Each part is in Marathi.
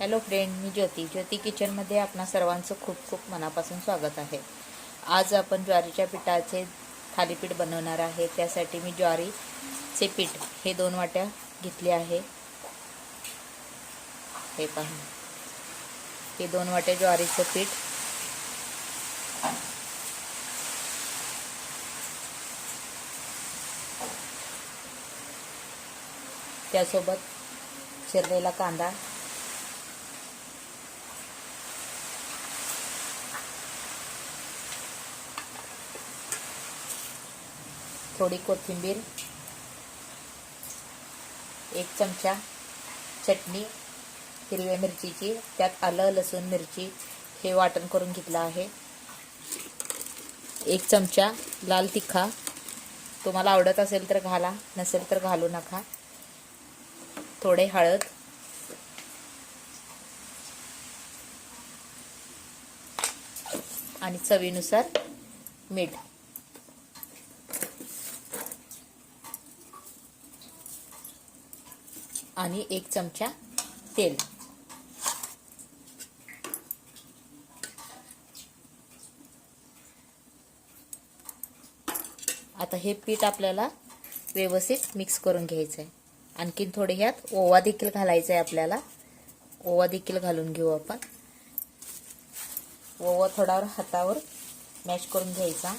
हॅलो फ्रेंड मी ज्योती. ज्योती किचनमध्ये आपणा सर्वांचं खूप खूप मनापासून स्वागत आहे. आज आपण ज्वारीच्या पिठाचे थालीपीठ बनवणार आहे. त्यासाठी मी ज्वारीचे पीठ हे दोन वाट्या घेतले आहे. हे पहा. हे दोन वाट्या ज्वारीचं पीठ. त्यासोबत चिरलेला कांदा थोडी कोथिंबीर एक चमचा चटणी हिरव्या मिरचीची त्यात आलं लसूण मिरची हे वाटण करून घेतलं आहे. एक चमचा लाल तिखा. तुम्हाला आवडत असेल तर घाला नसेल तर घालू नका. थोडे हळद. आणि चवीनुसार मीठ. आणि एक चमचा तेल. आता हे पीठ आपल्याला व्यवस्थित मिक्स करून घ्यायचं आहे आणखीन थोडे ह्यात ओवा देखील घालायचा आहे आपल्याला. ओवा देखील घालून घेऊ आपण. ओवा थोडावर हातावर मॅश करून घ्यायचा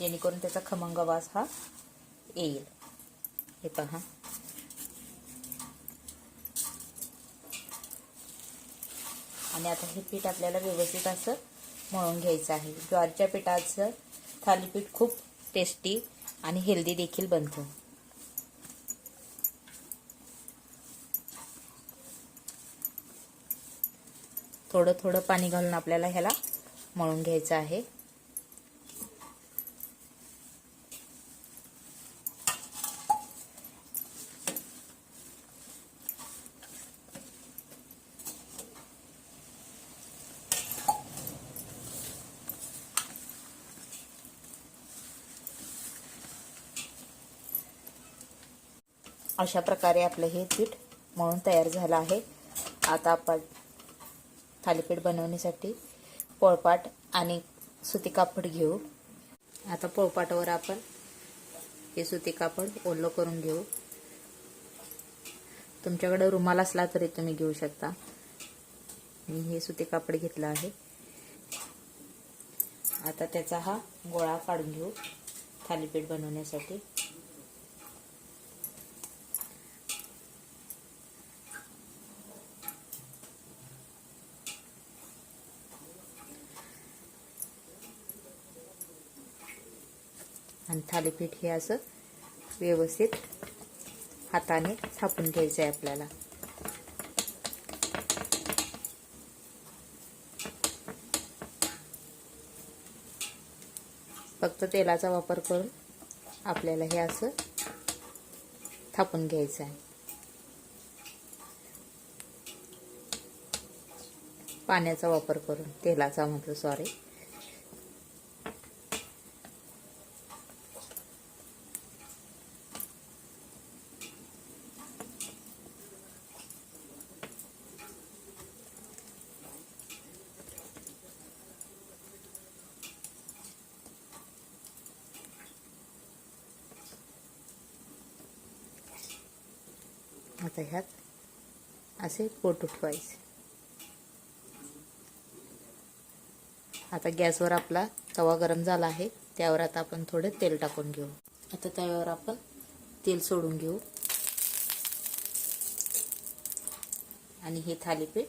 जेणेकरून त्याचा खमंग वास हा येईल. हे पहा. आणि आता हे पीठ आपल्याला व्यवस्थित असं मळून घ्यायचं आहे. ज्वारीच्या पिठाचं थालीपीठ खूप टेस्टी आणि हेल्दी देखील बनतो. थोडं थोडं पाणी घालून आपल्याला ह्याला मळून घ्यायचं आहे. अशा प्रकारे आपलं हे पीठ मळून तयार झालं आहे. आता आपण थालीपीठ बनवण्यासाठी पोळपाट आणि सुती कापड घेऊ. आता पोळपाटावर आपण हे सुती कापड ओलं करून घेऊ. तुमच्याकडे रुमाल असला तरी तुम्ही घेऊ शकता. मी हे सुती कापड घेतलं आहे. आता त्याचा हा गोळा काढून घेऊ थालीपीठ बनवण्यासाठी. आणि थालीपीठ हे असं व्यवस्थित हाताने थापून घ्यायचं आहे आपल्याला. फक्त तेलाचा वापर करून आपल्याला हे असं थापून घ्यायचं आहे पाण्याचा वापर करून तेलाचा म्हटलं सॉरी आता ह्यात. असे पोट उठवायचे. आता गॅसवर आपला तवा गरम झाला आहे. त्यावर आता आपण थोडे तेल टाकून घेऊ. आता तव्यावर आपण तेल सोडून घेऊ. आणि हे थालीपीठ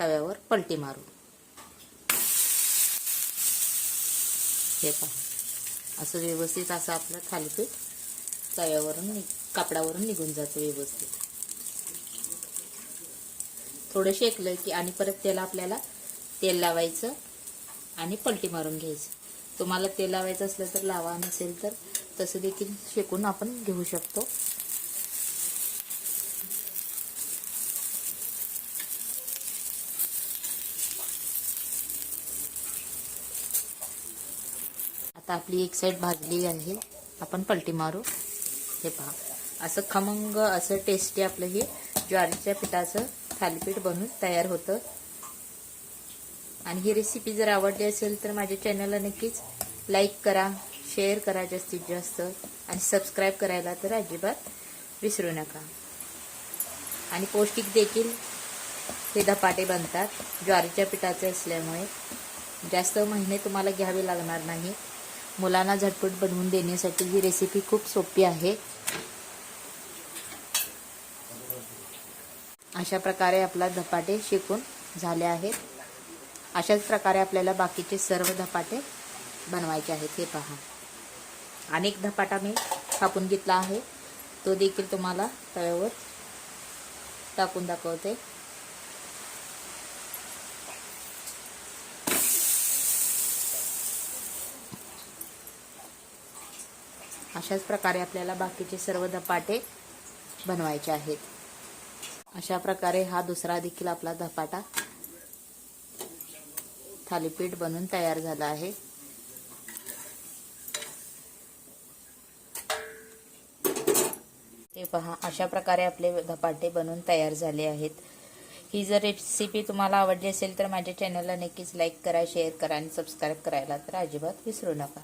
तव्यावर पलटी मारू. हे पहा. असं व्यवस्थित असं आपलं थालीपीठ तव्यावरून नि कापडावरून निघून जातं व्यवस्थित. थोडं शेकलं की आणि परत त्याला आपल्याला तेल लावायचं आणि पलटी मारून घ्यायचं. तुम्हाला तेल लावायचं असलं तर लावा नसेल तर तसं देखील शेकून आपण घेऊ शकतो. आता आपली एक साईड भाजली आहे. आपण पलटी मारू. हे पहा. असं खमंग असं टेस्टी आपलं हे ज्वारीच्या पिठाचं थालीपीठ बनून तयार होतं. आणि ही रेसिपी जर आवडली असेल तर माझ्या चॅनलला नक्कीच लाईक करा शेअर करा जास्तीत जास्त. आणि सबस्क्राईब करायला तर अजिबात विसरू नका. आणि पौष्टिक देखील हे धपाटे बनतात. ज्वारीच्या पिठाचे असल्यामुळे जास्त महिने तुम्हाला घ्यावे लागणार नाही. मुलांना झटपट बनवून देण्यासाठी ही रेसिपी खूप सोपी आहे. अशा प्रकारे आपला धपाटे शिकून झाले आहेत. अशाच प्रकारे आपल्याला बाकीचे सर्व धपाटे बनवायचे आहेत हे पहा. अनेक धपाटा मी कापून घेतला आहे. तो देखील तुम्हाला तव्यावर टाकून दाखवते. अशाच प्रकारे आपल्याला बाकीचे सर्व धपाटे बनवायचे आहेत. अशा प्रकारे हा दुसरा देखील आपला धपाटा थालीपीठ बनून तयार झाला आहे. ते पहा अशा प्रकारे आपले धपाटे बनवून तयार झाले आहेत. ही जर रेसिपी तुम्हाला आवडली असेल तर माझ्या चॅनलला नक्कीच लाईक करा शेअर करा आणि सबस्क्राईब करायला तर अजिबात विसरू नका.